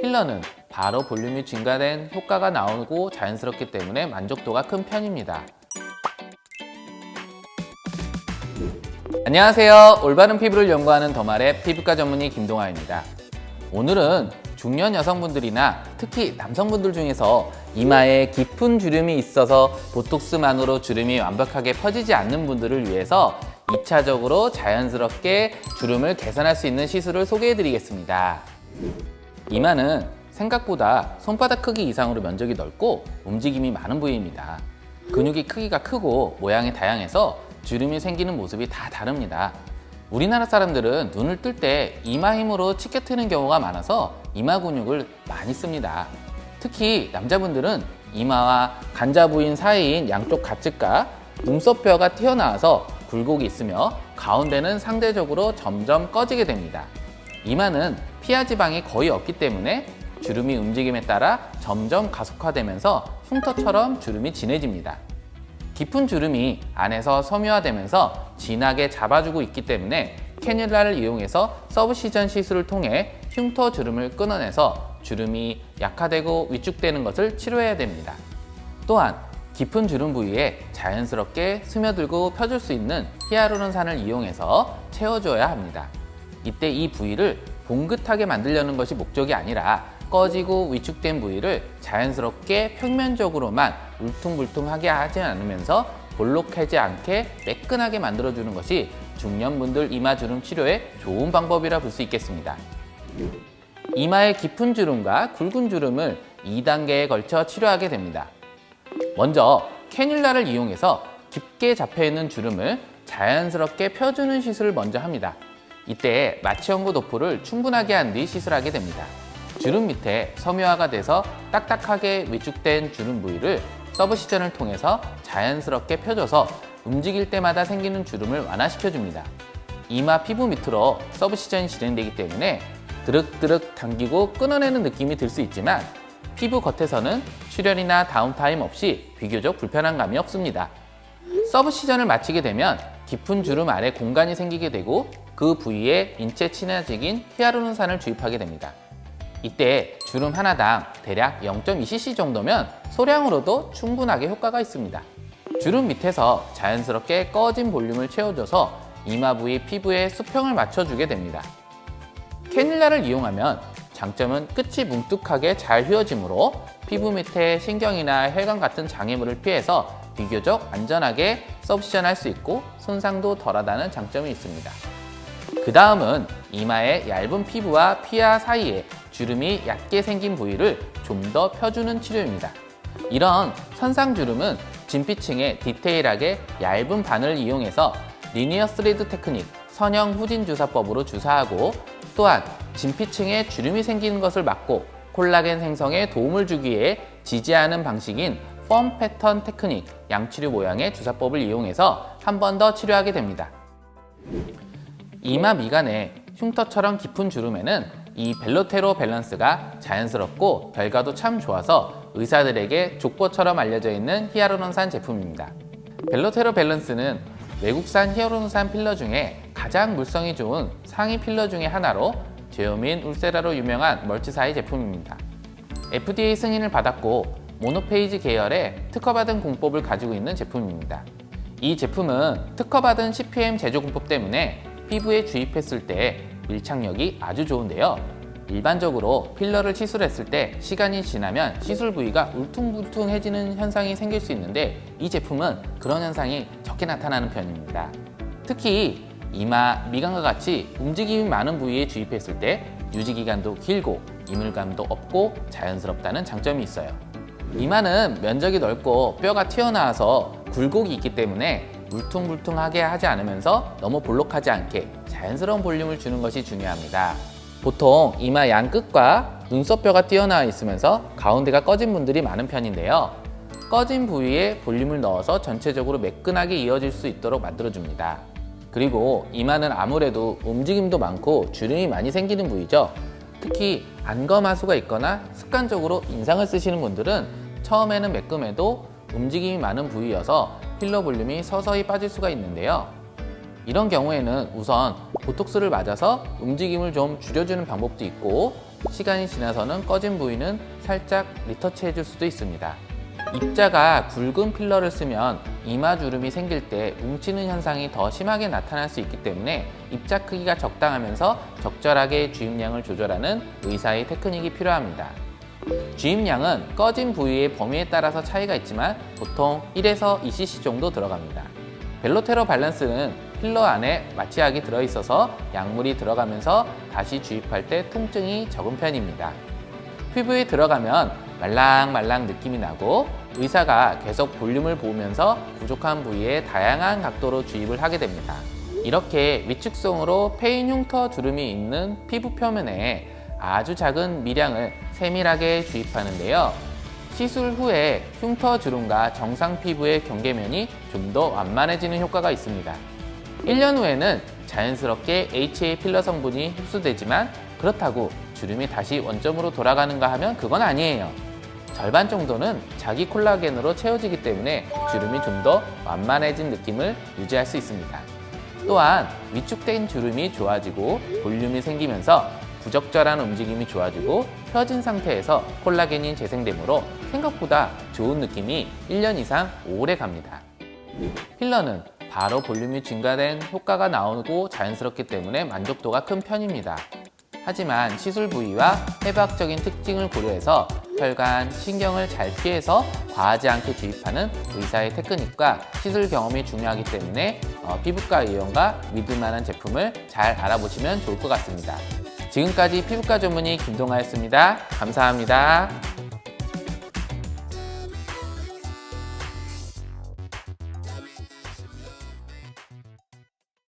필러는 바로 볼륨이 증가된 효과가 나오고 자연스럽기 때문에 만족도가 큰 편입니다. 안녕하세요. 올바른 피부를 연구하는 더말의 피부과 전문의 김동아입니다. 오늘은 중년 여성분들이나 특히 남성분들 중에서 이마에 깊은 주름이 있어서 보톡스만으로 주름이 완벽하게 퍼지지 않는 분들을 위해서 2차적으로 자연스럽게 주름을 개선할 수 있는 시술을 소개해 드리겠습니다. 이마는 생각보다 손바닥 크기 이상으로 면적이 넓고 움직임이 많은 부위입니다. 근육이 크기가 크고 모양이 다양해서 주름이 생기는 모습이 다 다릅니다. 우리나라 사람들은 눈을 뜰 때 이마 힘으로 치켜 트는 경우가 많아서 이마 근육을 많이 씁니다. 특히 남자분들은 이마와 간자 부인 사이인 양쪽 가측과 눈썹뼈가 튀어나와서 굴곡이 있으며 가운데는 상대적으로 점점 꺼지게 됩니다. 이마는 피하 지방이 거의 없기 때문에 주름이 움직임에 따라 점점 가속화되면서 흉터처럼 주름이 진해집니다. 깊은 주름이 안에서 섬유화되면서 진하게 잡아주고 있기 때문에 캐뉼라를 이용해서 서브시전 시술을 통해 흉터 주름을 끊어내서 주름이 약화되고 위축되는 것을 치료해야 됩니다. 또한 깊은 주름 부위에 자연스럽게 스며들고 펴줄 수 있는 히아루론산을 이용해서 채워줘야 합니다. 이때 이 부위를 봉긋하게 만들려는 것이 목적이 아니라 꺼지고 위축된 부위를 자연스럽게 평면적으로만 울퉁불퉁하게 하지 않으면서 볼록하지 않게 매끈하게 만들어주는 것이 중년분들 이마 주름 치료의 좋은 방법이라 볼 수 있겠습니다. 이마의 깊은 주름과 굵은 주름을 2단계에 걸쳐 치료하게 됩니다. 먼저 캐뉼라를 이용해서 깊게 잡혀있는 주름을 자연스럽게 펴주는 시술을 먼저 합니다. 이때 마취연고 도포를 충분하게 한 뒤 시술하게 됩니다. 주름 밑에 섬유화가 돼서 딱딱하게 위축된 주름 부위를 서브시전을 통해서 자연스럽게 펴줘서 움직일 때마다 생기는 주름을 완화시켜줍니다. 이마 피부 밑으로 서브시전이 진행되기 때문에 드륵드륵 당기고 끊어내는 느낌이 들 수 있지만 피부 겉에서는 출혈이나 다운타임 없이 비교적 불편한 감이 없습니다. 서브 시전을 마치게 되면 깊은 주름 아래 공간이 생기게 되고 그 부위에 인체 친화적인 히아루론산을 주입하게 됩니다. 이때 주름 하나당 대략 0.2cc 정도면 소량으로도 충분하게 효과가 있습니다. 주름 밑에서 자연스럽게 꺼진 볼륨을 채워줘서 이마 부위 피부에 수평을 맞춰주게 됩니다. 캐닐라를 이용하면 장점은 끝이 뭉툭하게 잘 휘어지므로 피부 밑에 신경이나 혈관 같은 장애물을 피해서 비교적 안전하게 서브시전 할수 있고 손상도 덜하다는 장점이 있습니다. 그 다음은 이마의 얇은 피부와 피하 사이에 주름이 얕게 생긴 부위를 좀 더 펴주는 치료입니다. 이런 선상 주름은 진피층에 디테일하게 얇은 바늘 이용해서 리니어 스리드 테크닉 선형 후진 주사법으로 주사하고 또한 진피층에 주름이 생기는 것을 막고 콜라겐 생성에 도움을 주기 위해 지지하는 방식인 펌 패턴 테크닉 양치류 모양의 주사법을 이용해서 한 번 더 치료하게 됩니다. 이마 미간에 흉터처럼 깊은 주름에는 이 벨로테로 밸런스가 자연스럽고 결과도 참 좋아서 의사들에게 족보처럼 알려져 있는 히아루론산 제품입니다. 벨로테로 밸런스는 외국산 히아루론산 필러 중에 가장 물성이 좋은 상위 필러 중에 하나로 제오민 울세라로 유명한 멀티사이 제품입니다. FDA 승인을 받았고 모노페이지 계열의 특허받은 공법을 가지고 있는 제품입니다. 이 제품은 특허받은 CPM 제조 공법 때문에 피부에 주입했을 때 밀착력이 아주 좋은데요. 일반적으로 필러를 시술했을 때 시간이 지나면 시술 부위가 울퉁불퉁해지는 현상이 생길 수 있는데 이 제품은 그런 현상이 적게 나타나는 편입니다. 특히 이마, 미간과 같이 움직임이 많은 부위에 주입했을 때 유지 기간도 길고 이물감도 없고 자연스럽다는 장점이 있어요. 이마는 면적이 넓고 뼈가 튀어나와서 굴곡이 있기 때문에 울퉁불퉁하게 하지 않으면서 너무 볼록하지 않게 자연스러운 볼륨을 주는 것이 중요합니다. 보통 이마 양 끝과 눈썹뼈가 튀어나와 있으면서 가운데가 꺼진 분들이 많은 편인데요. 꺼진 부위에 볼륨을 넣어서 전체적으로 매끈하게 이어질 수 있도록 만들어줍니다. 그리고 이마는 아무래도 움직임도 많고 주름이 많이 생기는 부위죠. 특히 안검하수가 있거나 습관적으로 인상을 쓰시는 분들은 처음에는 매끔해도 움직임이 많은 부위여서 필러 볼륨이 서서히 빠질 수가 있는데요. 이런 경우에는 우선 보톡스를 맞아서 움직임을 좀 줄여주는 방법도 있고 시간이 지나서는 꺼진 부위는 살짝 리터치해 줄 수도 있습니다. 입자가 굵은 필러를 쓰면 이마 주름이 생길 때 뭉치는 현상이 더 심하게 나타날 수 있기 때문에 입자 크기가 적당하면서 적절하게 주입량을 조절하는 의사의 테크닉이 필요합니다. 주입량은 꺼진 부위의 범위에 따라서 차이가 있지만 보통 1에서 2cc 정도 들어갑니다. 벨로테로 밸런스는 필러 안에 마취약이 들어있어서 약물이 들어가면서 다시 주입할 때 통증이 적은 편입니다. 피부에 들어가면 말랑말랑 느낌이 나고 의사가 계속 볼륨을 보면서 부족한 부위에 다양한 각도로 주입을 하게 됩니다. 이렇게 위축성으로 페인 흉터 주름이 있는 피부 표면에 아주 작은 미량을 세밀하게 주입하는데요. 시술 후에 흉터 주름과 정상 피부의 경계면이 좀 더 완만해지는 효과가 있습니다. 1년 후에는 자연스럽게 HA 필러 성분이 흡수되지만 그렇다고 주름이 다시 원점으로 돌아가는가 하면 그건 아니에요. 절반 정도는 자기 콜라겐으로 채워지기 때문에 주름이 좀 더 완만해진 느낌을 유지할 수 있습니다. 또한 위축된 주름이 좋아지고 볼륨이 생기면서 부적절한 움직임이 좋아지고 펴진 상태에서 콜라겐이 재생되므로 생각보다 좋은 느낌이 1년 이상 오래 갑니다. 필러는 바로 볼륨이 증가된 효과가 나오고 자연스럽기 때문에 만족도가 큰 편입니다. 하지만 시술 부위와 해부학적인 특징을 고려해서 혈관, 신경을 잘 피해서 과하지 않게 주입하는 의사의 테크닉과 시술 경험이 중요하기 때문에 어, 피부과 의원과 믿을 만한 제품을 잘 알아보시면 좋을 것 같습니다. 지금까지 피부과 전문의 김동아였습니다. 감사합니다.